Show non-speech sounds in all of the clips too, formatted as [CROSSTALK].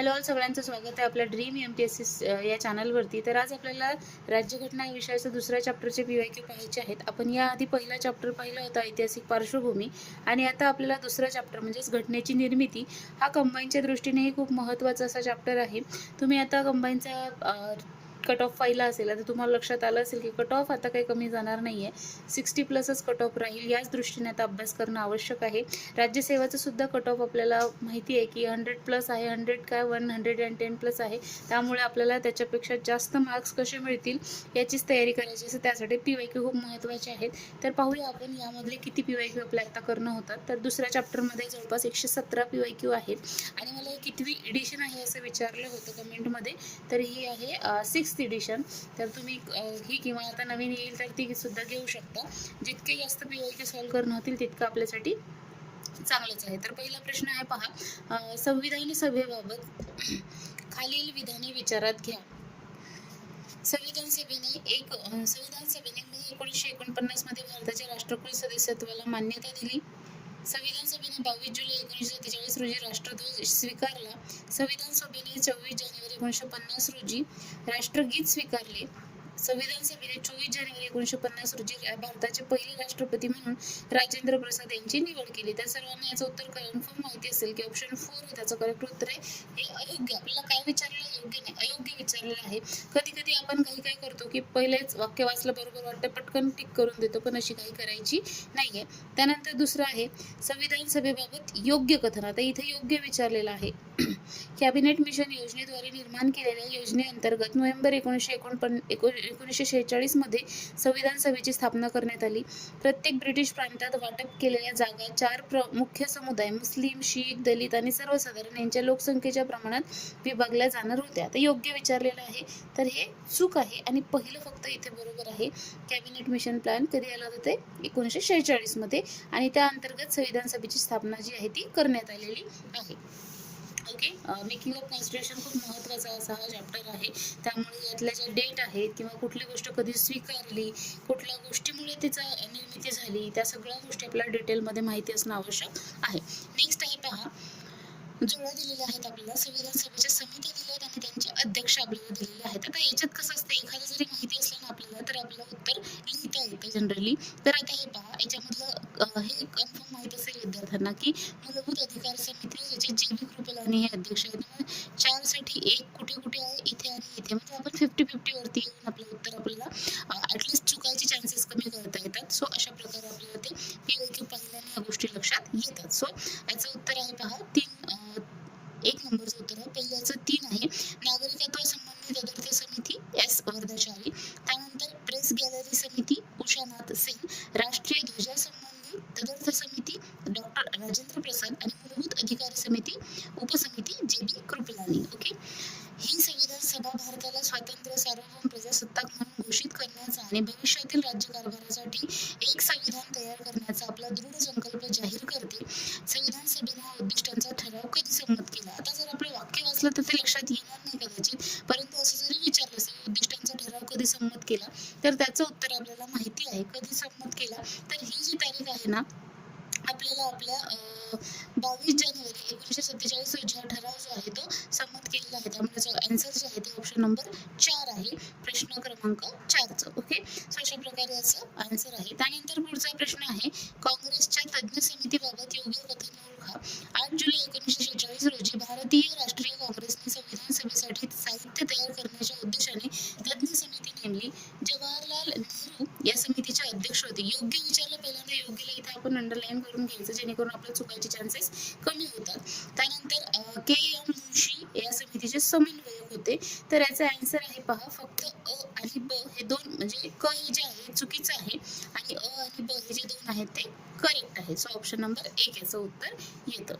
Hello all सगळ्यांचं स्वागत आहे आपल्या dream M P S C या चॅनलवरती तर आज आपल्याला राज्यघटना या विषयाचं दुसऱ्या चॅप्टरचे पी वाय क्यू पाहायचे आहेत. आपण याआधी पहिला चॅप्टर पाहिला होता ऐतिहासिक पार्श्वभूमी. आणि आता आपल्याला दुसरा चॅप्टर म्हणजेच घटनेची निर्मिती हा कंबाईनच्या दृष्टीनेही खूप महत्त्वाचा असा चॅप्टर आहे. तुम्ही आता कंबाईनचा कट ऑफ पाहिला असेल आता तुम्हाला लक्षात आलं असेल की कट ऑफ आता काही कमी जाणार नाही आहे सिक्स्टी प्लसच कट ऑफ राहील याच दृष्टीने आता अभ्यास करणं आवश्यक आहे. राज्यसेवाचं सुद्धा कट ऑफ आपल्याला माहिती आहे की हंड्रेड प्लस आहे हंड्रेड काय one hundred and ten plus आहे. त्यामुळे आपल्याला त्याच्यापेक्षा जास्त मार्क्स कसे मिळतील याचीच तयारी करायची असेल त्यासाठी पी वाय क्यू खूप महत्त्वाचे आहेत. तर पाहूया आपण यामधले किती पी वाय क्यू आपल्या आता करणं होतात. तर दुसऱ्या चॅप्टरमध्ये जवळपास एकशे सतरा पी वाय क्यू आहेत. आणि मला हे कितवी एडिशन आहे असं विचारलं होतं कमेंटमध्ये तर ही आहे सिक्स एडिशन तर तुम्ही ही किंवा आता नवीन येईल तर ती सुद्धा घेऊ शकता. जितके जास्त पी वाय क्यू सॉल्व्ह करणं होतील तितकं आपल्यासाठी चांगलंच आहे. तर पहिला प्रश्न आहे पहा संविधान सभेबाबत [CLEARS THROAT] खालील विधाने विचारात घ्या. संविधान सभेने एक संविधान सभेने एकोणीसशे एकोणपन्नासमध्ये भारताच्या राष्ट्रकुल सदस्यत्वाला मान्यता दिली. संविधान सभेने बावीस जुलै एकोणीसशे सत्तेचाळीस रोजी राष्ट्रध्वज स्वीकारला. संविधान सभेने चोवीस जानेवारी एकोणीसशे पन्नास रोजी राष्ट्रगीत स्वीकारले. संविधान सभेने चोवीस जानेवारी एकोणीसशे पन्नास रोजी भारताचे पहिले राष्ट्रपती म्हणून राजेंद्र प्रसाद यांची निवड केली. त्या सर्वांना याचं उत्तर कन्फर्म माहिती असेल की ऑप्शन फोर त्याचं करेक्ट उत्तर आहे. हे अयोग्य आपल्याला काय विचारलेलं योग्य नाही अयोग्य विचारलेलं आहे. कधी कधी आपण काही काय करतो की पहिलेच वाक्य वाचलं बरोबर वाटतं पटकन टिक करून देतो पण अशी काही करायची नाहीये. त्यानंतर दुसरं आहे संविधान सभेबाबत योग्य कथन. आता इथे योग्य विचारलेलं आहे. [CLEARS THROAT] कॅबिनेट मिशन योजनेद्वारे निर्माण केलेल्या योजनेअंतर्गत नोव्हेंबर एकोणीसशे एकोणपन्न एकोण एकोणीसशे शेहेचाळीसमध्ये संविधान सभेची स्थापना करण्यात आली. प्रत्येक ब्रिटिश प्रांतात वाटप केलेल्या जागा चार प्र मुख्य समुदाय मुस्लिम शीख दलित आणि सर्वसाधारण यांच्या लोकसंख्येच्या प्रमाणात विभागल्या जाणार होत्या. आता योग्य विचारलेलं आहे तर हे चूक आहे आणि पहिलं फक्त इथे बरोबर आहे. कॅबिनेट मिशन प्लॅन कधी आला होता ते? एकोणीसशे शेहेचाळीसमध्ये आणि त्या अंतर्गत संविधान सभेची स्थापना जी आहे ती करण्यात आलेली आहे. ओके? मेकिंग ऑफ कॉन्स्टिट्यूशन खूप महत्त्वाचा असा हा चॅप्टर आहे. त्यामुळे यातल्या ज्या डेट आहेत किंवा कुठली गोष्ट कधी स्वीकारली कुठल्या गोष्टीमुळे तिचा निर्मिती झाली त्या सगळ्या गोष्टी आपल्याला डिटेलमध्ये माहिती असणं आवश्यक आहे. नेक्स्ट आहे पहा. जोड्या दिलेल्या आहेत आपल्याला संविधान सभेच्या समित्या दिल्या आहेत आणि त्यांचे अध्यक्ष आपल्याला दिलेले आहेत. आता याच्यात कसं असतं एखादं जरी माहिती असलं ना आपल्याला तर आपल्याला उत्तर लिहिता येतं जनरली तर आता हे पहा याच्यामधलं हे कन्फर्म माहीत असेल विद्यार्थ्यांना की मूलभूत अधिकार समिती याचे जे बी कृपलानी हे अध्यक्ष आहेत. त्यामुळे चारसाठी एक कुठे कुठे आहे इथे आणि इथे. म्हणजे आपण फिफ्टी फिफ्टी वरती येऊन आपलं उत्तर आपल्याला ऍटलिस्ट चुकायचे चान्सेस कमी करता येतात सो अशा प्रकारे आपल्याला ते पी पहिल्याने या गोष्टी लक्षात येतात सो याचं उत्तर आहे पहा तीन अं, एक नंबरचं उत्तर आहे पहिल्याचं तीन आहे नागरिकत्व संबंधित तदर्थ समिती एस वर्धाशाली त्यानंतर प्रेस गॅलरी समिती उषानाथ सेन राष्ट्रीय ध्वजासंबंधी तदर्थ समिती डॉक्टर राजेंद्र प्रसाद आणि मूलभूत अधिकार समिती उपसमिती जे बी कृपलानी ओके ही संविधान सभा भारताला स्वातंत्र्य सार्वभौम प्रजासत्ताक म्हणून घोषित करण्याचा आणि भविष्यातील राज्यकारभारासाठी एक संविधान तयार करण्याचा आपला दृढ संकल्प जाहीर करते संविधान सभेने हा उद्दिष्टांचा ठराव कधी संमत केला आता जर आपलं वाक्य वाचलं तर ते लक्षात येणार नाही कदाचित परंतु असं जरी विचारलं असेल उद्दिष्टांचा ठराव कधी संमत केला तर त्याचं उत्तर आपल्याला माहिती आहे. कधी संमत केला? तर ही जी तारीख आहे ना आपल्याला आपल्या बावीस जानेवारी एकोणीसशे सत्तेचाळीस रोजी हा ठराव जो आहे तो संमत केलेला आहे. त्यामुळे जो आन्सर जे आहे ते ऑप्शन नंबर चार आहे. प्रश्न क्रमांक चारचं ओके सो अशा प्रकारे याचं आन्सर आहे. त्यानंतर पुढचा प्रश्न आहे काँग्रेसच्या तज्ज्ञ समितीबाबत योग्य कथन ओळखा. आठ जुलै एकोणीसशे शेहेचाळीस रोजी भारतीय राष्ट्रीय काँग्रेसने संविधान सभेसाठी साहित्य तयार करण्याच्या उद्देशाने तज्ज्ञ समिती नेमली जवाहरलाल नेहरू या समितीचे अध्यक्ष होते योग्य विचारलं पहिल्यांदा योग्यला इथे आपण अंडरलाईन करून घ्यायचं जेणेकरून आपल्या चुकायचे चान्सेस कमी होतात त्यानंतर के एम मुंशी या समितीचे समन्वयक होते. तर याचा आन्सर आहे पहा फक्त अ आणि ब हे दोन म्हणजे क हे जे आहे चुकीचं आहे आणि अ आणि ब हे जे दोन आहेत ते करेक्ट आहे. सो ऑप्शन नंबर एक याचं उत्तर येतं.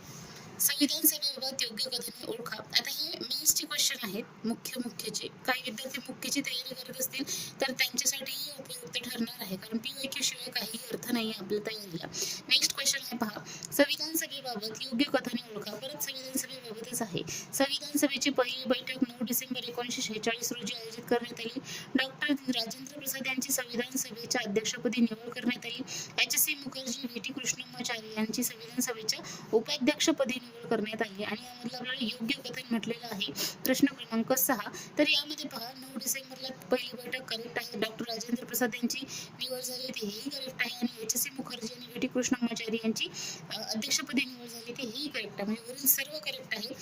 संविधान सभेबाबत योग्य कथने ओळखा. आता हे मेन्सचे क्वेश्चन आहेत मुख्य मुख्यचे. काही विद्यार्थी मुख्यची तयारी करत असतील तर त्यांच्यासाठीही उपयुक्त ठरणार आहे कारण पी वाय शिवाय काही अर्थ नाही आहे आपल्या तयारीला नेक्स्ट क्वेश्चन आहे पहा संविधान सभेबाबत योग्य कथने ओळखा परत संविधान सभेबाबतच आहे. संविधान सभेची पहिली बैठक नऊ डिसेंबर एकोणीसशे शेहेचाळीस रोजी आयोजित करण्यात आली डॉक्टर राजेंद्र प्रसाद यांची संविधान सभेच्या अध्यक्षपदी निवड करण्यात आली H S C Mukherjee V T Krishnamachari यांची संविधान सभेच्या उपाध्यक्षपदी निवड करण्यात आली आणि यामधलं आपल्याला योग्य कथन म्हटलेलं आहे प्रश्न क्रमांक सहा तर यामध्ये पहा नऊ डिसेंबरला पहिली बैठक करेक्ट आहे डॉक्टर राजेंद्र प्रसाद यांची निवड झाली होती हेही करेक्ट आहे आणि एच एस सी मुखर्जी आणि व्ही टी कृष्णमाचारी यांची अ, अध्यक्षपदी निवड झाली होती हेही करेक्ट आहे म्हणजे वरील सर्व करेक्ट आहे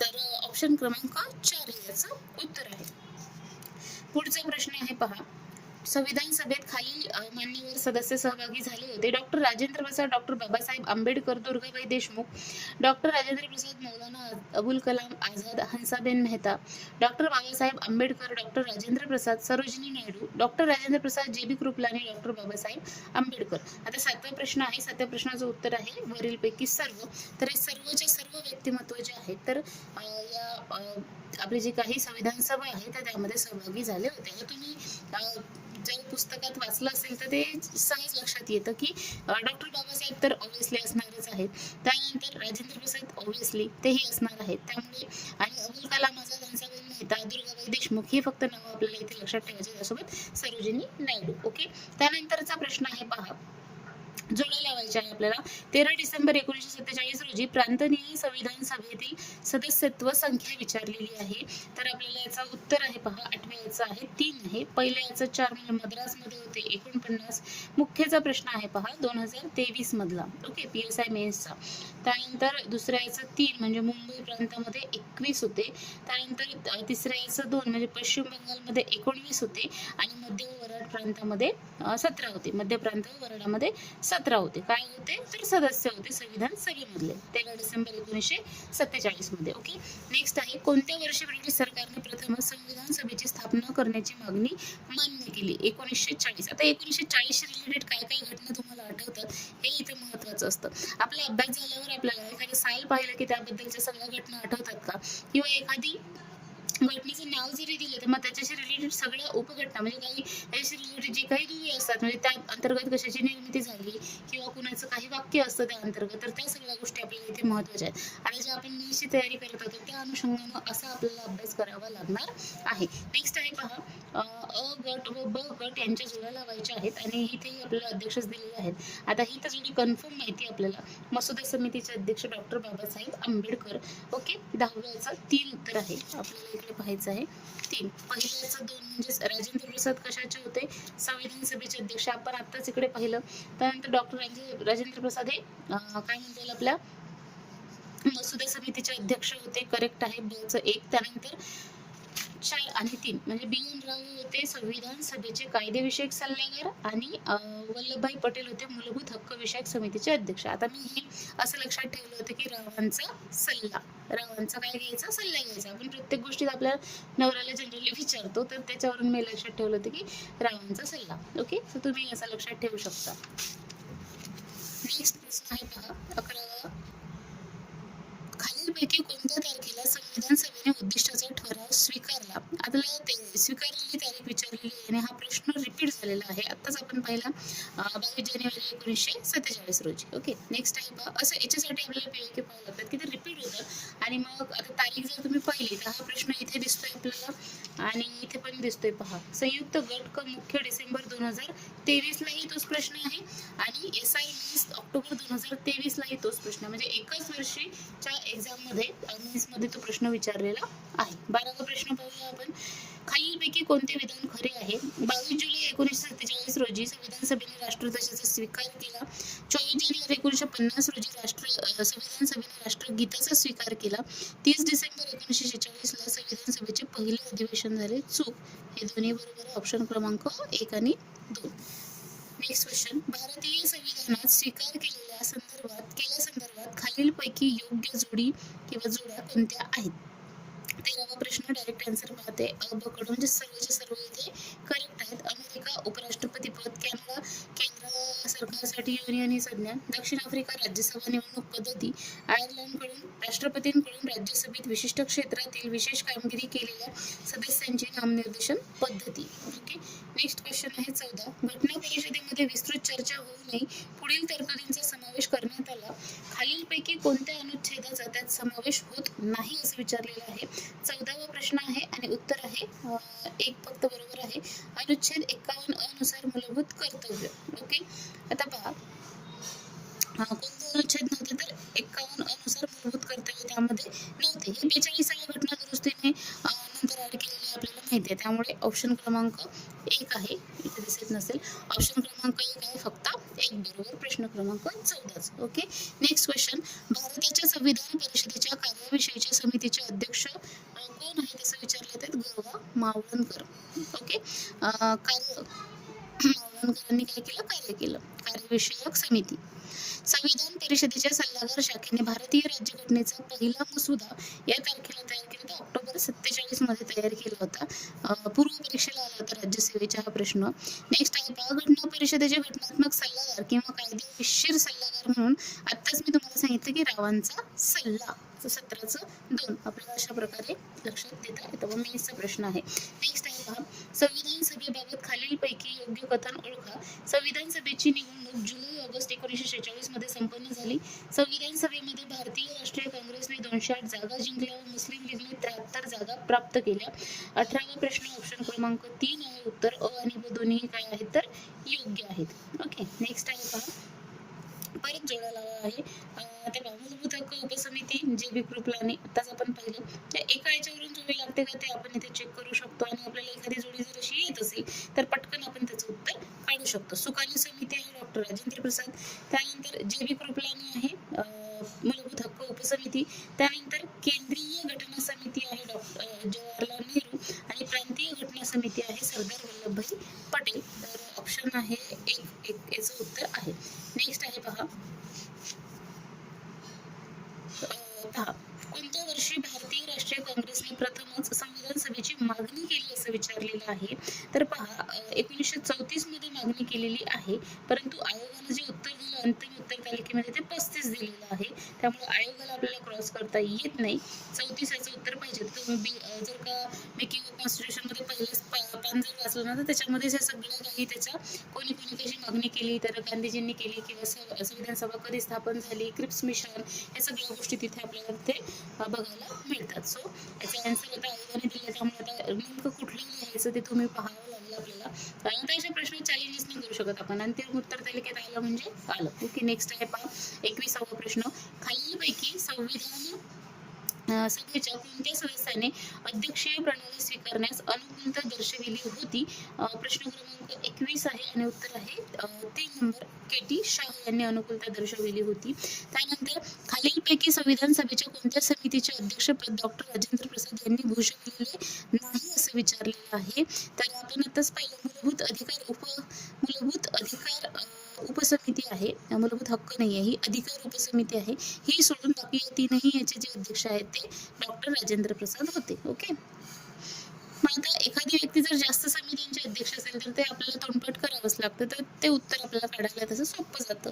तर ऑप्शन क्रमांक चार याचं उत्तर आहे. पुढचा प्रश्न आहे पहा. संविधान सभेत खालील मान्यवर सदस्य सहभागी झाले होते. Doctor Rajendra Prasad doctor Babasaheb Ambedkar Durgabai Deshmukh doctor Rajendra Prasad Maulana Abul Kalam Azad Hansaben Mehta doctor Babasaheb Ambedkar doctor Rajendra Prasad Sarojini Naidu doctor Rajendra Prasad J B Kripalani doctor Babasaheb Ambedkar. आता सातवा प्रश्न आहे. सातव्या प्रश्नाचं उत्तर आहे. वरीलपैकी सर्व तर हे सर्वच्या सर्व व्यक्तिमत्व जे आहेत. तर आपली जी काही संविधान सभा आहे तर त्यामध्ये सहभागी झाले होते. आता तुम्ही जर पुस्तकात वाचलं असेल तर ते सहज लक्षात येतं की डॉक्टर बाबासाहेब तर ऑब्विसली असणारच आहेत. त्यानंतर राजेंद्र प्रसाद ऑब्विसली तेही असणार आहेत. त्यामुळे आणि अबुल कलाम आझाद हंसाबेन मेहता दुर्गाबाई देशमुख ही फक्त नावं आपल्याला इथे लक्षात ठेवायचे त्यासोबत सरोजिनी नायडू. ओके? त्यानंतरचा प्रश्न आहे पहा. जोड्या लावायच्या आहे आपल्याला. तेरा डिसेंबर एकोणीसशे सत्तेचाळीस रोजी प्रांतनीय संविधान सभेतील सदस्यत्व संख्या विचारलेली आहे. तर आपल्याला याचा उत्तर आहे पहा. आठव्या याचं आहे तीन आहे. पहिल्या याचं चार म्हणजे मद्रासमध्ये होते एकोणपन्नास. मुख्यचा प्रश्न आहे पहा दोन हजार तेवीस मधला. ओके पी एस आय मेन्सचा त्यानंतर दुसऱ्या याचं तीन म्हणजे मुंबई प्रांतामध्ये एकवीस होते. त्यानंतर तिसऱ्या याचं दोन म्हणजे पश्चिम बंगालमध्ये एकोणवीस होते. आणि मध्य वराड प्रांतामध्ये सतरा होते. मध्य प्रांत व वराडामध्ये सतरा. होते. काय होते? तर सदस्य होते संविधान सभेमधले. तेरा डिसेंबर एकोणीसशे सत्तेचाळीसमध्ये. ओके? नेक्स्ट आहे कोणत्या वर्षी ब्रिटिश सरकारने प्रथम संविधान सभेची स्थापना करण्याची मागणी मान्य केली? एकोणीसशे चाळीस. आता एकोणीसशे चाळीसशी रिलेटेड काय काय घटना तुम्हाला आठवतात? हे इथे महत्वाचं असतं. आपला अभ्यास झाल्यावर आपल्याला एखादी साईल पाहिलं की त्याबद्दलच्या सगळ्या घटना आठवतात का? किंवा एखादी घटनेचं नाव जरी दिलं तर मग त्याच्याशी रिलेटेड सगळ्या उपघटना म्हणजे काही त्याच्याशी रिलेटेड जे काही दुवे असतात म्हणजे त्या अंतर्गत कशाची निर्मिती झाली किंवा कुणाचं काही वाक्य असतं त्या अंतर्गत तर त्या सगळ्या गोष्टी आपल्याला इथे महत्त्वाच्या आहेत. आणि जे आपण नीटची तयारी करत होतो त्या अनुषंगानं असा आपल्याला अभ्यास करावा लागणार आहे. नेक्स्ट आहे पहा अ गट व ब गट यांच्या जोड्या लावायच्या आहेत आणि इथेही आपल्याला अध्यक्षच दिलेले आहेत. आता ही तर जोडी कन्फर्म माहिती आपल्याला मसुदा समितीचे अध्यक्ष डॉक्टर बाबासाहेब आंबेडकर ओके दहाव्याचं तीन उत्तर आहे आपल्याला इकडे पाहायचं आहे. तीन. पहिल्याचं दोन म्हणजे राजेंद्र प्रसाद कशाचे होते? संविधान सभेचे अध्यक्ष. आपण आत्ताच इकडे पाहिलं. त्यानंतर डॉक्टर राजेंद्र प्रसाद हे काय म्हणता येईल आपल्या? मसुदा समितीचे अध्यक्ष होते. करेक्ट आहे. ब एक. त्यानंतर चार आणि तीन म्हणजे बी एन राव होते संविधान सभेचे कायदेविषयक सल्लागार आणि वल्लभभाई पटेल होते मूलभूत हक्क विषयक समितीचे अध्यक्ष. आता मी हे असं लक्षात ठेवलं होतं की रावांचा सल्ला रावांचा काय घ्यायचा सल्ला घ्यायचा. आपण प्रत्येक गोष्टीत आपल्या नवऱ्याला जनरली विचारतो तर त्याच्यावरून मी लक्षात ठेवलं होतं की रावांचा सल्ला. ओके तर तुम्ही असं लक्षात ठेवू शकता. नेक्स्ट प्रश्न आहे पहा अकरा खालीलपैकी कोणत्या तारखेला संविधान सभेने उद्दिष्टाचा ठराव स्वीकारला? आपल्याला ते स्वीकारलेली तारीख विचारलेली आहे आणि हा प्रश्न रिपीट झालेला आहे. आत्ताच आपण पाहिला बावीस जानेवारी एकोणीसशे सत्तेचाळीस रोजी. ओके नेक्स्ट आहे असं याच्यासाठी आपल्याला पी पाहावं लागतात की ते रिपीट होतं. आणि मग आता तारीख जर तुम्ही पाहिली तर हा प्रश्न इथे दिसतोय आपल्याला आणि इथे पण दिसतोय पहा. संयुक्त गट क मुख्य डिसेंबर दोन हजार तेवीसलाही तोच प्रश्न आहे आणि एस आय ऑक्टोबर दोन हजार तेवीसलाही तोच प्रश्न म्हणजे एकाच वर्षीच्या एक्झाम मध्ये तो प्रश्न विचारलेला आहे. बारावा प्रश्न पाहूया आपण. खालीलपैकी कोणते विधान खरे आहे? बावीस जुलै एकोणीसशे सत्तेचाळीस रोजी संविधान सभेने राष्ट्रध्वजाचा स्वीकार केला. चोवीस जानेवारी एकोणीसशे पन्नास रोजी राष्ट्र संविधान सभेने राष्ट्रगीताचा स्वीकार केला. तीस डिसेंबर एकोणीसशे शेचाळीसला संविधान सभेचे पहिले अधिवेशन झाले. चूक. हे दोन्ही बरोबर ऑप्शन क्रमांक एक आणि दोन. नेक्स्ट क्वेश्चन भारतीय संविधानात स्वीकार केलेल्या संदर्भात केल्या संदर्भात खालीलपैकी योग्य जोडी किंवा जोड्या कोणत्या आहेत? तेरावा प्रश्न डायरेक्ट आन्सर पाहते अ ब कडून म्हणजे सर्वचे सर्व इथे करेक्ट आहेत. अमेरिका उपराष्ट्रपती पद कॅनडा केंद्र सरकारसाठी युनियन ही संज्ञा दक्षिण आफ्रिका राज्यसभा निवडणूक पद्धती आयर्लंडकडून राष्ट्रपतींकडून राज्यसभेत विशिष्ट क्षेत्रातील विशेष कामगिरी केलेल्या सदस्यांची नामनिर्देशन पद्धती. ओके नेक्स्ट क्वेश्चन आहे चौदा. घटना परिषदेमध्ये विस्तृत चर्चा होऊ नये. पुढील तरतुदींचा समावेश करण्यात आला. खालीलपैकी कोणत्या अनुच्छेदाचा त्यात समावेश होत नाही असं विचारलेलं आहे. चौदावा प्रश्न आहे आणि उत्तर आहे एक फक्त बरोबर आहे. अनुच्छेद एकावन्न अनुसार मूलभूत कर्तव्य. ओके आता पहा. कोणता अनुच्छेद नव्हते तर एकावन्न अनुसार मूलभूत कर्तव्य त्यामध्ये नव्हते. हे बेचाळीसाव्या घटना दुरुस्तीने नंतर ऍड केलेली आपल्याला माहिती आहे. त्यामुळे ऑप्शन क्रमांक एक आहे. इथे दिसत नसेल. ऑप्शन क्रमांक एक आहे फक्त एक बरोबर. प्रश्न क्रमांक चौदाच. ओके नेक्स्ट क्वेश्चन भारताच्या संविधान परिषदेच्या कार्याविषयीच्या समितीचे अध्यक्ष कोण आहेत असं विचारले तर गोवा मावळणकर. ओके कार्य मावळणकरांनी काय केलं? कार्य केलं. कार्यविषयक समिती. संविधान परिषदेच्या सल्लागार शाखेने भारतीय राज्यघटनेचा पहिला मसुदा या तारखेला तयार केला होता ऑक्टोबर सत्तेचाळीस मध्ये तयार केला होता. पूर्व परीक्षेला आला होता राज्यसेवेचा हा प्रश्न. नेक्स्ट आहे प्रघटना परिषदेचे घटनात्मक सल्लागार किंवा कायदेशीर सल्लागार म्हणून आत्ताच मी तुम्हाला सांगितलं की रावांचा सल्ला सतराचं दोन आपल्याला अशा प्रकारे लक्षात देता येतं. व मेन्सचा प्रश्न आहे. नेक्स्ट आहे पहा संविधान सभेबाबत खालीलपैकी योग्य कथन ओळखा. संविधान सभेची निवडणूक जुलै ऑगस्ट एकोणीसशे शेहेचाळीसमध्ये संपन्न झाली. संविधान सभेमध्ये भारतीय राष्ट्रीय काँग्रेसने दोनशे आठ जागा जिंकल्या व मुस्लिम लीगने त्र्याहत्तर जागा प्राप्त केल्या. अठरावा प्रश्न ऑप्शन क्रमांक तीन आहे. उत्तर अ आणि ब दोन्ही काय आहेत तर योग्य आहेत. ओके नेक्स्ट आहे पहा. परत जोडा लावा आहे. अं, ते पहा, हक्क उपसमिती जे बी ग्रुपला पटेल तर ऑप्शन आहे एक एक याचं उत्तर आहे. नेक्स्ट आहे पहा. अं, पहा. कोणत्या वर्षी भारतीय राष्ट्रीय काँग्रेसने प्रथमच संविधान विधानसभेची मागणी केली असं विचारलेलं आहे. तर पहा एकोणीसशे चौतीसमध्ये मागणी केलेली आहे परंतु आयोगानं जे उत्तर दिलं अंतिम उत्तर तालिकेमध्ये ते पस्तीस दिलेलं आहे. त्यामुळे आयोगाला आपल्याला क्रॉस करता येत नाही. चौतीस याचं उत्तर पाहिजे. तुम्ही जर का मेकिंग ऑफ कॉन्स्टिट्यूशनमध्ये पहिलेच पान जर वाचलं ना तर त्याच्यामध्ये हे सगळं काही त्याच्या कोणी कोणी कशी मागणी केली तर गांधीजींनी केली किंवा संविधान सभा कधी स्थापन झाली क्रिप्स मिशन या सगळ्या गोष्टी तिथे आपल्याला तिथे बघायला मिळतात. सो याचा आन्सर होता आयोगाने दिला त्यामुळे आता नेमकं कुठलं लिहायचं ते तुम्ही पाहावं लागलं आपल्याला. कारण अशा प्रश्न चॅलेंजेस नाही करू शकत आपण. अंतिम उत्तर तालिकेत आलं म्हणजे आलं. ओके नेक्स्ट आहे पहा. एकविसावा प्रश्न. खालीलपैकी संविधान सभेच्या कोणत्या सदस्याने अध्यक्षीय प्रणाली स्वीकारण्यास अनुकूलता दर्शविली होती. प्रश्न क्रमांक एकवीस आहे आणि उत्तर आहे. तीन नंबर के टी शाह यांनी अनुकूलता दर्शविली होती. त्यानंतर खालीलपैकी संविधान सभेच्या कोणत्या समितीचे अध्यक्षपद डॉक्टर राजेंद्र प्रसाद यांनी भूषविलेले नाही असं विचारलेलं आहे? तर आपण आताच पाहिलं मूलभूत अधिकार उप मूलभूत अधिकार उपसमिती आहे. मूलभूत हक्क नाही आहे ही अधिकार उपसमिती आहे. ही सोडून बाकी तीनही याचे जे अध्यक्ष आहेत ते डॉक्टर राजेंद्र प्रसाद होते. ओके? मग आता एखादी व्यक्ती जर जास्त समितींचे अध्यक्ष असेल तर ते आपल्याला तोंडपाठ करावंच लागतं. तर ते उत्तर आपल्याला काढायला तसं सोपं जातं.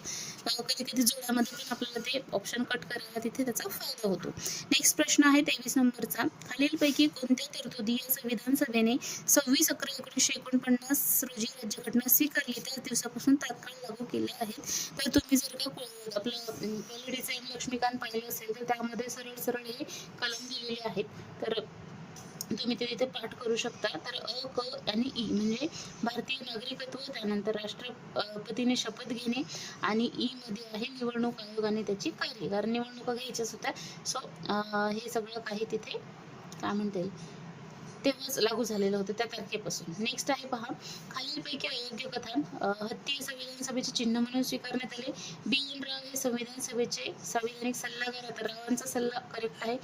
कधी कधी जोड्यामध्ये पण आपल्याला ते ऑप्शन कट करायला तिथे त्याचा फायदा होतो. नेक्स्ट प्रश्न आहे तेवीस नंबरचा. खालीलपैकी कोणत्या तरतुदी या संविधान सभेने सव्वीस अकरा एकोणीसशे एकोणपन्नास रोजी राज्यघटना स्वीकारली? त्याच दिवसापासून तात्काळ लागू केल्या आहेत. तर तुम्ही जर का आपलं पॉलिटिक्स लक्ष्मीकांत पाहिलं असेल तर त्यामध्ये सरळ सरळ हे कलम दिलेले आहेत. तर तुम्ही ते तिथे पाठ करू शकता. तर अ क आणि ई म्हणजे भारतीय नागरिकत्व त्यानंतर राष्ट्रपतीने शपथ घेणे आणि ई मध्ये आहे निवडणूक आयोग आणि त्याची कार्य. कारण निवडणुका घ्यायच्याच होत्या सो हे सगळं काही तिथे काय म्हणता येईल? तेव्हाच लागू झालेलं होतं त्या तारखेपासून नेक्स्ट आहे पहा खालीलपैकी अयोग्य कथन हत्ती हे संविधान सभेचे चिन्ह म्हणून स्वीकारण्यात आले. बी. एन राव हे संविधान सभेचे संविधानिक सल्लागार आता रावांचा सल्ला करेक्ट आहे.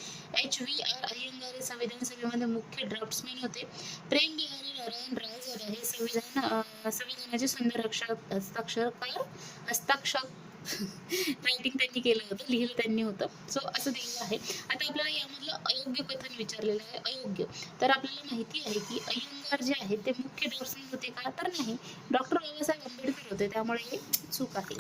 एच व्ही आर अय्यंगार हे संविधान सभेमध्ये मुख्य ड्राफ्ट्समॅन होते. प्रेम बिहारी नारायण रायजादा हे संविधान संविधानाचे सुंदर अक्षर हस्ताक्षरकार हस्ताक्षर रायटिंग [LAUGHS] त्यांनी केलं होतं लिहिलं त्यांनी होतं. सो असं दिलेलं आहे. आता आपल्याला कथन आहे अयोग्य. तर आपल्याला माहिती आहे की अय्यंगार जे आहेत ते मुख्य डॉक्टर होते का तर नाही. डॉक्टर बाबासाहेब आंबेडकर होते त्यामुळे हे चूक आहे.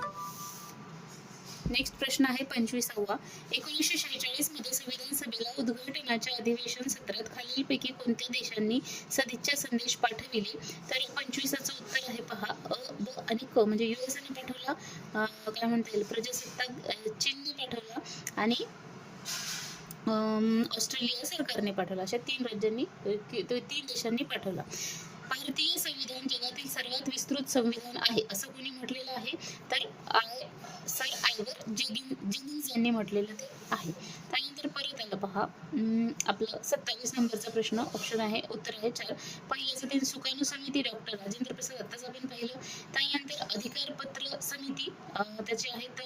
नेक्स्ट प्रश्न आहे पंचवीसावा. एकोणीसशे शेहेचाळीसमध्ये संविधान सभेला उद्घाटनाच्या अधिवेशन सत्रात खालीलपैकी कोणत्या देशांनी सदिच्छा संदेश पाठविले? तर पंचवीसाचं उत्तर आहे पहा अ ब आणि क. म्हणजे युएस ने पाठवला काय म्हणता येईल? प्रजासत्ताक चीनने पाठवला आणि ऑस्ट्रेलिया सरकारने पाठवला. अशा तीन राज्यांनी तीन देशांनी पाठवला. भारतीय संविधान जगातील सर्वात विस्तृत संविधान आहे असं कोणी म्हटलेलं आहे तर आय सर आयवर जेगिन यांनी म्हटलेलं ते आहे. पहा. अं, आपलं सत्तावीस नंबरचा प्रश्न ऑप्शन आहे उत्तर आहे चार. पहिल्याचं तीन सुकाणू समिती डॉक्टर राजेंद्र प्रसाद आत्ताच आपण पाहिलं. त्यानंतर अधिकार पत्र समिती त्याचे आहेत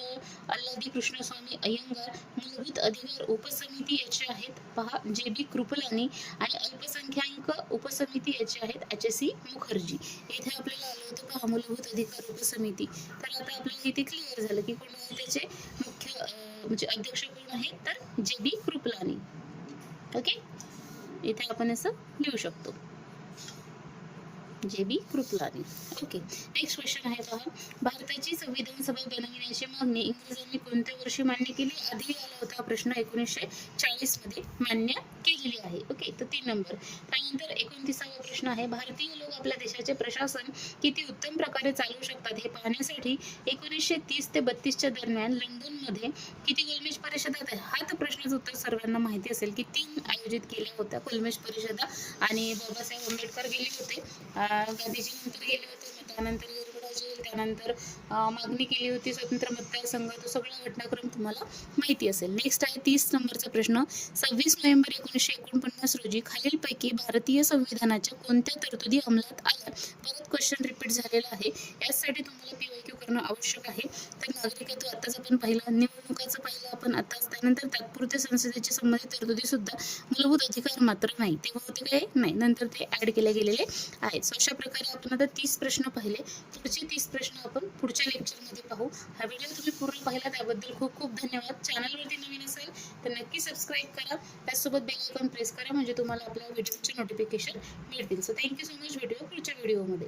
अल्लादी कृष्णस्वामी अय्यंगार मूलभूत अधिकार उपसमिती याचे आहेत. पहा जे बी कृपलानी आणि अल्पसंख्याक उपसमिती याचे आहेत एच एस सी मुखर्जी. इथे आपल्याला आलं होतं पहा मूलभूत अधिकार उपसमिती. तर आता आपल्याला इथे क्लिअर झालं की कोण त्याचे म्हणजे अध्यक्ष कोण आहेत तर जे बी कृपलानी ओके इथे आपण असं लिहू शकतो. J B Kripalani okay next question आहे पहा भारताची संविधान सभा बनविण्याची मागणी इंग्रजांनी कोणत्या वर्षी मान्य केली? आधी आला होता प्रश्न एकोणीसशे चाळीसमध्ये मान्य केलेली आहे. ओके तर तीन नंबर त्यानंतर एकोणतीसावा प्रश्न आहे. भारतीय लोक आपल्या देशाचे प्रशासन किती उत्तम प्रकारे चालवू शकतात हे पाहण्यासाठी एकोणीसशे तीस ते बत्तीसच्या दरम्यान लंडनमध्ये किती गोलमेज परिषदा हा तर प्रश्नाचं उत्तर सर्वांना माहिती असेल की तीन आयोजित केल्या होत्या गोलमेज परिषदा. आणि बाबासाहेब आंबेडकर गेले होते. गांधीजी नंतर गेले होते. त्यानंतर येरवडा त्यानंतर मागणी केली होती स्वतंत्र मतदारसंघ तो सगळा घटनाक्रम तुम्हाला माहिती असेल. नेक्स्ट आहे तीस नंबरचा प्रश्न. सव्वीस नोव्हेंबर एकोणीसशे एकोणपन्नास रोजी खालीलपैकी भारतीय संविधानाच्या कोणत्या तरतुदी अंमलात आल्या? परत क्वेश्चन रिपीट झालेला आहे. यासाठी तुम्हाला करणं आवश्यक आहे. तर नागरिकत्व आताच आपण पाहिलं निवडणुकाचं पाहिलं आपण. आताच त्यानंतर तात्पुरते संसदेचे संबंधित तरतुदी सुद्धा मूलभूत अधिकार मात्र नाही. ते होते काय नाही. नंतर ते ऍड केले गेलेले आहेत. सो अशा प्रकारे आपण आता तीस प्रश्न पाहिले. पुढचे तीस प्रश्न आपण पुढच्या लेक्चरमध्ये पाहू. हा व्हिडिओ तुम्ही पूर्ण पाहिला त्याबद्दल खूप खूप धन्यवाद. चॅनलवरती नवीन असेल तर नक्की सबस्क्राईब करा. त्याचसोबत बेल आयकॉन प्रेस करा म्हणजे तुम्हाला आपल्या व्हिडिओचे नोटिफिकेशन मिळतील. So thank you so much video पुढच्या व्हिडिओमध्ये